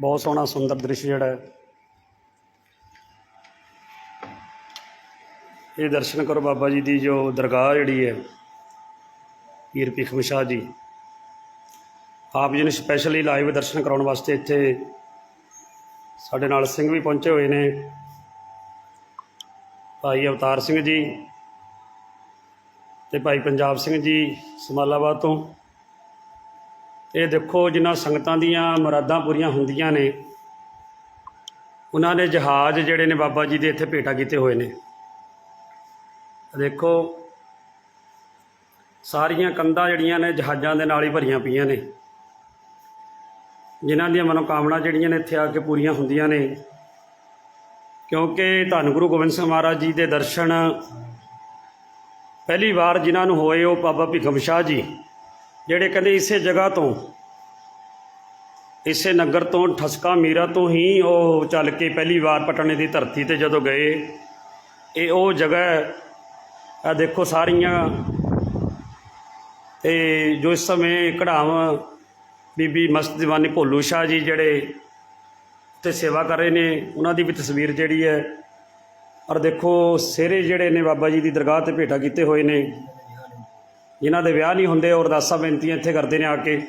ਬਹੁਤ ਸੋਹਣਾ ਸੁੰਦਰ ਦ੍ਰਿਸ਼ ਜਿਹੜਾ ਹੈ। ਇਹ ਦਰਸ਼ਨ ਕਰੋ ਬਾਬਾ ਜੀ ਦੀ ਜੋ ਦਰਗਾਹ ਜਿਹੜੀ ਹੈ, ਪੀਰ ਭੀਖਮ ਸ਼ਾਹ ਜੀ। ਆਪ ਜੀ ਨੇ ਸਪੈਸ਼ਲੀ ਲਾਈਵ ਦਰਸ਼ਨ ਕਰਾਉਣ ਵਾਸਤੇ ਇੱਥੇ ਸਾਡੇ ਨਾਲ ਸਿੰਘ ਵੀ ਪਹੁੰਚੇ ਹੋਏ ਨੇ। ਭਾਈ ਅਵਤਾਰ ਸਿੰਘ ਜੀ ਤੇ ਭਾਈ ਪੰਜਾਬ ਸਿੰਘ ਜੀ ਸਮਾਲਾਬਾਦ ਤੋਂ। ਇਹ ਦੇਖੋ ਜਿਨ੍ਹਾਂ ਸੰਗਤਾਂ ਦੀਆਂ ਮੁਰਾਦਾਂ ਪੂਰੀਆਂ ਹੁੰਦੀਆਂ ਨੇ, ਉਹਨਾਂ ਨੇ ਜਹਾਜ਼ ਜਿਹੜੇ ਨੇ ਬਾਬਾ ਜੀ ਦੇ ਇੱਥੇ ਭੇਟਾ ਕੀਤੇ ਹੋਏ ਨੇ। ਦੇਖੋ, ਸਾਰੀਆਂ ਕੰਧਾਂ ਜਿਹੜੀਆਂ ਨੇ ਜਹਾਜ਼ਾਂ ਦੇ ਨਾਲ ਹੀ ਭਰੀਆਂ ਪਈਆਂ ਨੇ। ਜਿਨ੍ਹਾਂ ਦੀਆਂ ਮਨੋਕਾਮਨਾ ਜਿਹੜੀਆਂ ਨੇ ਇੱਥੇ ਆ ਕੇ ਪੂਰੀਆਂ ਹੁੰਦੀਆਂ ਨੇ, ਕਿਉਂਕਿ ਧੰਨ ਗੁਰੂ ਗੋਬਿੰਦ ਸਿੰਘ ਮਹਾਰਾਜ ਜੀ ਦੇ ਦਰਸ਼ਨ ਪਹਿਲੀ ਵਾਰ ਜਿਨ੍ਹਾਂ ਨੂੰ ਹੋਏ ਉਹ ਬਾਬਾ ਭੀਖਮ ਸ਼ਾਹ ਜੀ। ਜਿਹੜੇ ਕਹਿੰਦੇ ਇਸੇ ਜਗ੍ਹਾ ਤੋਂ, ਇਸੇ ਨਗਰ ਤੋਂ, ਠਸਕਾ ਮੀਰਾ ਤੋਂ ਹੀ ਉਹ ਚੱਲ ਕੇ ਪਹਿਲੀ ਵਾਰ ਪਟਨੇ ਦੀ ਧਰਤੀ ਤੇ ਜਦੋਂ ਗਏ, ਇਹ ਉਹ ਜਗ੍ਹਾ ਆ ਦੇਖੋ ਸਾਰੀਆਂ। ਤੇ ਜੋ ਇਸ ਸਮੇਂ ਕਢਾਵ ਬੀਬੀ ਮਸਤ ਦੀਵਾਨੀ ਭੋਲੂ ਸ਼ਾਹ ਜੀ ਜਿਹੜੇ ਤੇ ਸੇਵਾ ਕਰ ਰਹੇ ਨੇ, ਉਹਨਾਂ ਦੀ ਵੀ ਤਸਵੀਰ ਜਿਹੜੀ ਹੈ। ਔਰ ਦੇਖੋ, ਸਿਹਰੇ ਜਿਹੜੇ ਨੇ ਬਾਬਾ ਜੀ ਦੀ ਦਰਗਾਹ ਤੇ ਭੇਟਾ ਕੀਤੇ ਹੋਏ ਨੇ। ਜਿਨ੍ਹਾਂ ਦੇ ਵਿਆਹ ਨਹੀਂ ਹੁੰਦੇ, ਉਹ ਅਰਦਾਸਾਂ ਬੇਨਤੀਆਂ ਇੱਥੇ ਕਰਦੇ ਨੇ ਆ ਕੇ।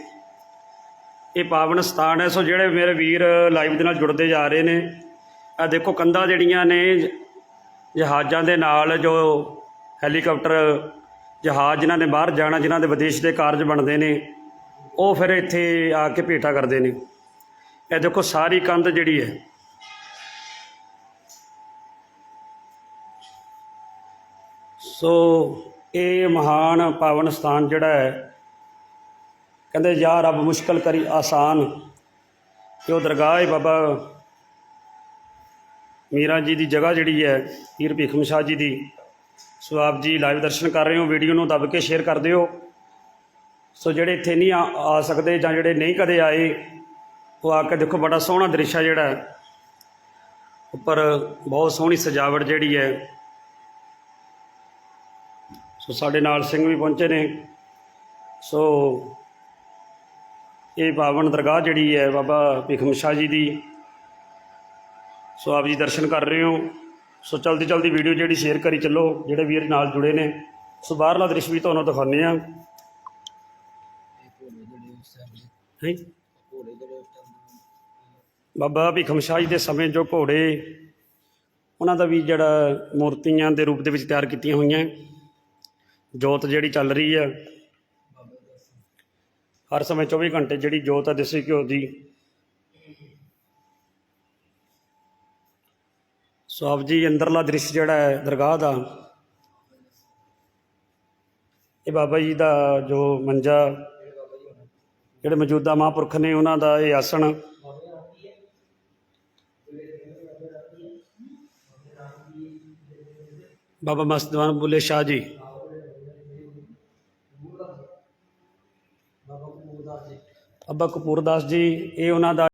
ਇਹ ਪਾਵਨ ਸਥਾਨ ਹੈ, ਸੋ ਜਿਹੜੇ ਮੇਰੇ ਵੀਰ ਲਾਈਵ ਦੇ ਨਾਲ ਜੁੜਦੇ ਜਾ ਰਹੇ ਨੇ ਆ ਦੇਖੋ ਕੰਧਾਂ ਜਿਹੜੀਆਂ ਨੇ ਜਹਾਜ਼ਾਂ ਦੇ ਨਾਲ ਜੋ ਹੈਲੀਕਾਪਟਰ ਜਹਾਜ਼ ਜਿਨ੍ਹਾਂ ਨੇ ਬਾਹਰ ਜਾਣਾ, ਜਿਨ੍ਹਾਂ ਦੇ ਵਿਦੇਸ਼ ਦੇ ਕਾਰਜ ਬਣਦੇ ਨੇ, ਉਹ ਫਿਰ ਇੱਥੇ ਆ ਕੇ ਭੇਟਾ ਕਰਦੇ ਨੇ। ਇਹ ਦੇਖੋ ਸਾਰੀ ਕੰਧ ਜਿਹੜੀ ਹੈ, ਸੋ ਇਹ ਮਹਾਨ ਪਾਵਨ ਸਥਾਨ ਜਿਹੜਾ ਹੈ, ਕਹਿੰਦੇ ਯਾ ਰੱਬ ਮੁਸ਼ਕਲ ਕਰੀ ਆਸਾਨ ਕਿ ਉਹ ਦਰਗਾਹ ਹੈ ਬਾਬਾ ਮੀਰਾ ਜੀ ਦੀ ਜਗ੍ਹਾ ਜਿਹੜੀ ਹੈ, ਪੀਰ ਭੀਖਮ ਸ਼ਾਹ ਜੀ ਦੀ। ਸੋ ਆਪ ਜੀ ਲਾਈਵ ਦਰਸ਼ਨ ਕਰ ਰਹੇ ਹੋ, ਵੀਡੀਓ ਨੂੰ ਦੱਬ ਕੇ ਸ਼ੇਅਰ ਕਰ ਦਿਓ। ਸੋ ਜਿਹੜੇ ਇੱਥੇ ਨਹੀਂ ਆ ਆ ਸਕਦੇ ਜਾਂ ਜਿਹੜੇ ਨਹੀਂ ਕਦੇ ਆਏ, ਉਹ ਆ ਕੇ ਦੇਖੋ, ਬੜਾ ਸੋਹਣਾ ਦ੍ਰਿਸ਼ ਹੈ ਜਿਹੜਾ। ਉੱਪਰ ਬਹੁਤ ਸੋਹਣੀ ਸਜਾਵਟ ਜਿਹੜੀ ਹੈ ਸੋ ਸਾਡੇ ਨਾਲ ਸਿੰਘ ਵੀ ਪਹੁੰਚੇ ਨੇ। ਸੋ ਇਹ ਪਾਵਨ ਦਰਗਾਹ ਜਿਹੜੀ ਹੈ ਬਾਬਾ ਭੀਖਮ ਸ਼ਾਹ ਜੀ ਦੀ। ਸੋ ਆਪ ਜੀ ਦਰਸ਼ਨ ਕਰ ਰਹੇ ਹੋ। ਸੋ ਚਲਦੀ ਚਲਦੀ ਵੀਡੀਓ ਜਿਹੜੀ ਸ਼ੇਅਰ ਕਰੀ ਚੱਲੋ, ਜਿਹੜੇ ਵੀਰ ਨਾਲ ਜੁੜੇ ਨੇ। ਸੋ ਬਾਹਰਲਾ ਦ੍ਰਿਸ਼ ਵੀ ਤੁਹਾਨੂੰ ਦਿਖਾਉਂਦੇ ਆ ਹੈ? ਬਾਬਾ ਭੀਖਮ ਸ਼ਾਹ ਜੀ ਦੇ ਸਮੇਂ ਜੋ ਘੋੜੇ, ਉਹਨਾਂ ਦਾ ਵੀ ਜਿਹੜਾ ਮੂਰਤੀਆਂ ਦੇ ਰੂਪ ਦੇ ਵਿੱਚ ਤਿਆਰ ਕੀਤੀਆਂ ਹੋਈਆਂ। ਜੋਤ ਜਿਹੜੀ ਚੱਲ ਰਹੀ ਹੈ, ਹਰ ਸਮੇਂ 24 ਘੰਟੇ ਜਿਹੜੀ ਜੋਤ ਹੈ ਦੇਸੀ ਘਿਓ ਦੀ। ਸੋ ਆਪ ਜੀ ਅੰਦਰਲਾ ਦ੍ਰਿਸ਼ ਜਿਹੜਾ ਹੈ, ਦਰਗਾਹ ਦਾ, ਇਹ ਬਾਬਾ ਜੀ ਦਾ ਜੋ ਮੰਜਾ, ਜਿਹੜੇ ਮੌਜੂਦਾ ਮਹਾਂਪੁਰਖ ਨੇ ਉਹਨਾਂ ਦਾ ਇਹ ਆਸਣ। ਬਾਬਾ ਮਸਤਵਾਨ ਬੁੱਲੇ ਸ਼ਾਹ ਜੀ। ਬਾਬਾ ਕਪੂਰਦਾਸ ਜੀ। ਇਹ ਉਹਨਾਂ ਦਾ